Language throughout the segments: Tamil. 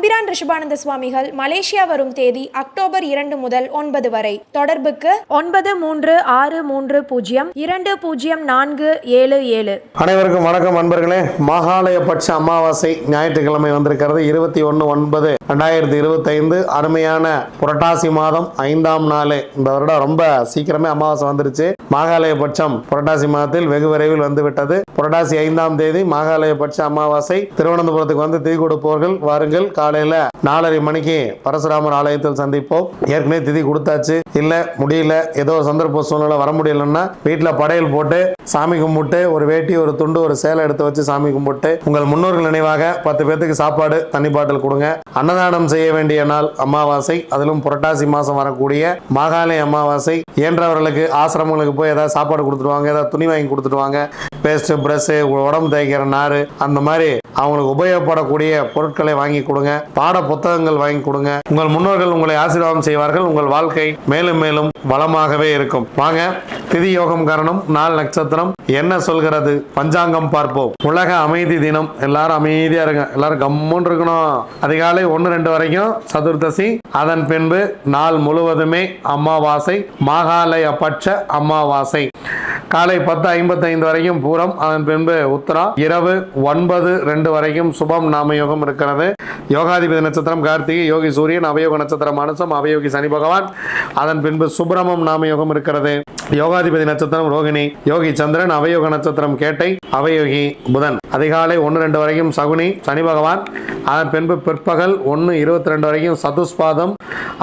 தம்பிரான் ரிஷபானந்த சுவாமிகள் மலேசியா வரும் தேதி அக்டோபர் இரண்டு முதல் ஒன்பது வரை. தொடர்புக்கு ஒன்பது மூன்று ஆறு மூன்று பூஜ்ஜியம் இரண்டு பூஜ்ஜியம் நான்கு ஏழு ஏழு. அனைவருக்கும் வணக்கம் அன்பர்களே மகாலய பட்ச அமாவாசை ஞாயிற்றுக்கிழமை வந்திருக்கிறது. இருபத்தி ஒன்று ஒன்பது ரெண்டாயிரத்தி இருபத்தைந்து. அருமையான புரட்டாசி மாதம் ஐந்தாம் நாள். இந்த வருடம் ரொம்ப சீக்கிரமே அமாவாசை வந்துருச்சு. மாகாலய பட்சம் புரட்டாசி மாதத்தில் வெகு விரைவில் வந்துவிட்டது. புரட்டாசி ஐந்தாம் தேதி மாகாலய பட்ச அமாவாசை. திருவனந்தபுரத்துக்கு வந்து தீ கொடுப்பவர்கள் வாருங்கள். காலையில நாலரை மணிக்கு பரசுராமர் ஆலயத்தில் சந்திப்போம். ஏற்கனவே திதி கொடுத்தாச்சு. இல்ல முடியல. ஏதோ ஒரு சந்தர்ப்ப சூழ்நிலை வர முடியலன்னா வீட்டில் படையல் போட்டு சாமி கும்பிட்டு ஒரு வேட்டி ஒரு துண்டு ஒரு சேலை எடுத்து வச்சு சாமி கும்பிட்டு உங்கள் முன்னோர்கள் நினைவாக பத்து பேர்த்துக்கு சாப்பாடு தண்ணி பாட்டில் கொடுங்க. அன்னதானம் செய்ய வேண்டிய நாள் அமாவாசை. அதிலும் புரட்டாசி மாசம் வரக்கூடிய மாகாளய அமாவாசை. இயன்றவர்களுக்கு ஆசிரமங்களுக்கு போய் ஏதாவது சாப்பாடு கொடுத்துருவாங்க ஏதாவது துணி வாங்கி கொடுத்துருவாங்க பேஸ்ட் ப்ரஷ்ஷு உடம்பு தேய்க்கிற நார் அந்த மாதிரி அவங்களுக்கு உபயோகப்படக்கூடிய பொருட்களை வாங்கி கொடுங்க. பாட புத்தகங்கள் வாங்கி கொடுங்க. உங்கள் முன்னோர்கள் உங்களை ஆசீர்வாதம் செய்வார்கள். உங்கள் வாழ்க்கை மேலும் மேலும் வளமாகவே இருக்கும். வாங்க திதி யோகம் காரணம் நாள் நட்சத்திரம். என்ன சொல்கிறது? பஞ்சாங்கம் பார்ப்போம். உலக அமைதி தினம். எல்லாரும் அமைதியா இருங்க. எல்லாரும் கம்முன்னு இருக்கணும். அதிகாலை ஒன்று ரெண்டு வரைக்கும் சதுர்தசி அதன் பின்பு நாள் முழுவதுமே அமாவாசை. மாகாலய பட்ச அமாவாசை. காலை பத்து ஐம்பத்தைந்து வரைக்கும் பூரம் அதன் பின்பு உத்தரா இரவு ஒன்பது ரெண்டு வரைக்கும் சுபம் நாமயோகம் இருக்கிறது. யோகாதிபதி நட்சத்திரம் கார்த்திகை யோகி சூரியன் அவயோக நட்சத்திரம் மனுஷம் அவயோகி சனி பகவான் அதன் பின்பு சுப்பிரமம் நாமயோகம் இருக்கிறது. யோகாதிபதி நட்சத்திரம் ரோகிணி யோகி சந்திரன் அவயோக நட்சத்திரம் கேட்டை அவயோகி புதன். அதிகாலை ஒன்று ரெண்டு வரைக்கும் சகுனி சனி பகவான் அதன் பின்பு பிற்பகல் ஒன்று இருபத்தி ரெண்டு வரைக்கும் சதுஸ்பாதம்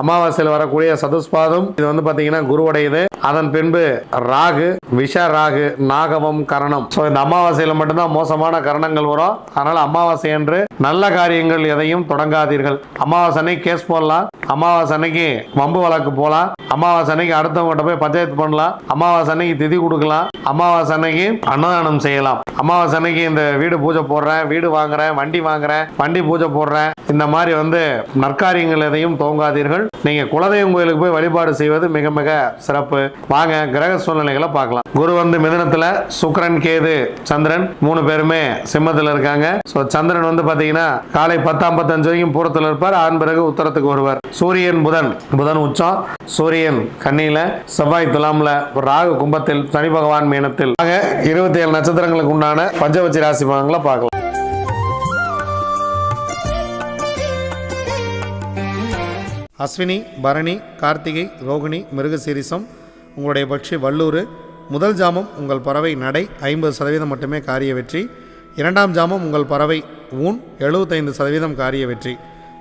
அமாவாசையில் வரக்கூடிய சதுஸ்பாதம் இது வந்து பார்த்தீங்கன்னா குருவுடையது அதன் பின்பு ராகு விஷ ராகு நாகவம் கரணம். ஸோ இந்த அமாவாசையில் மட்டும்தான் மோசமான கரணங்கள் வரும். அதனால அமாவாசை என்று நல்ல காரியங்கள் எதையும் தொடங்காதீர்கள். அமாவாசை அன்னைக்கு கேஸ் போடலாம். அமாவாசை அன்னைக்கு வம்பு வழக்கு போகலாம் அமாவாசை அன்னைக்கு அடுத்தவங்ககிட்ட போய் பஞ்சாயத்து பண்ணலாம். அமாவாசை அன்னைக்கு திதி கொடுக்கலாம். அமாவாசை அன்னைக்கு அன்னதானம் செய்யலாம். அமாவாசை அன்னைக்கு இந்த வீடு பூஜை போடுறேன் வீடு வாங்குறேன் வண்டி வாங்குறேன் வண்டி பூஜை போடுறேன். இந்த மாதிரி வந்து நற்காரியங்கள் எதையும் துவங்காதீர்கள் நீங்க குலதெய்வம் கோயிலுக்கு போய் வழிபாடு செய்வது மிக மிக சிறப்பு. வாங்க கிரக சூழ்நிலைகளை பார்க்கலாம். குரு வந்து மிதனத்துல சுக்கரன் கேது சந்திரன் மூணு பேருமே சிம்மத்தில் இருக்காங்க. ஸோ சந்திரன் வந்து பாத்தீங்கன்னா காலை பத்து ஐம்பத்தஞ்சு வரைக்கும் பூரத்தில் இருப்பார். ஆண் பிறகு உத்தரத்துக்கு வருவார். சூரியன் புதன் புதன் உச்சம் சூரியன் கண்ணியில செவ்வாய் துலாம்ல ராகு கும்பத்தில் சனி பகவான் மீனத்தில். ஆக இருபத்தி ஏழு நட்சத்திரங்களுக்கு உண்டான பஞ்சவச்சி ராசி பலன்களை பார்க்கலாம். அஸ்வினி பரணி கார்த்திகை ரோகிணி மிருகசீரிசம் உங்களுடைய பட்சி வல்லூர் முதல் ஜாமம் உங்கள் பறவை நடை ஐம்பது சதவீதம் மட்டுமே காரிய வெற்றி. இரண்டாம் ஜாமம் உங்கள் பறவை ஊன் எழுபத்தைந்து சதவீதம் காரிய வெற்றி.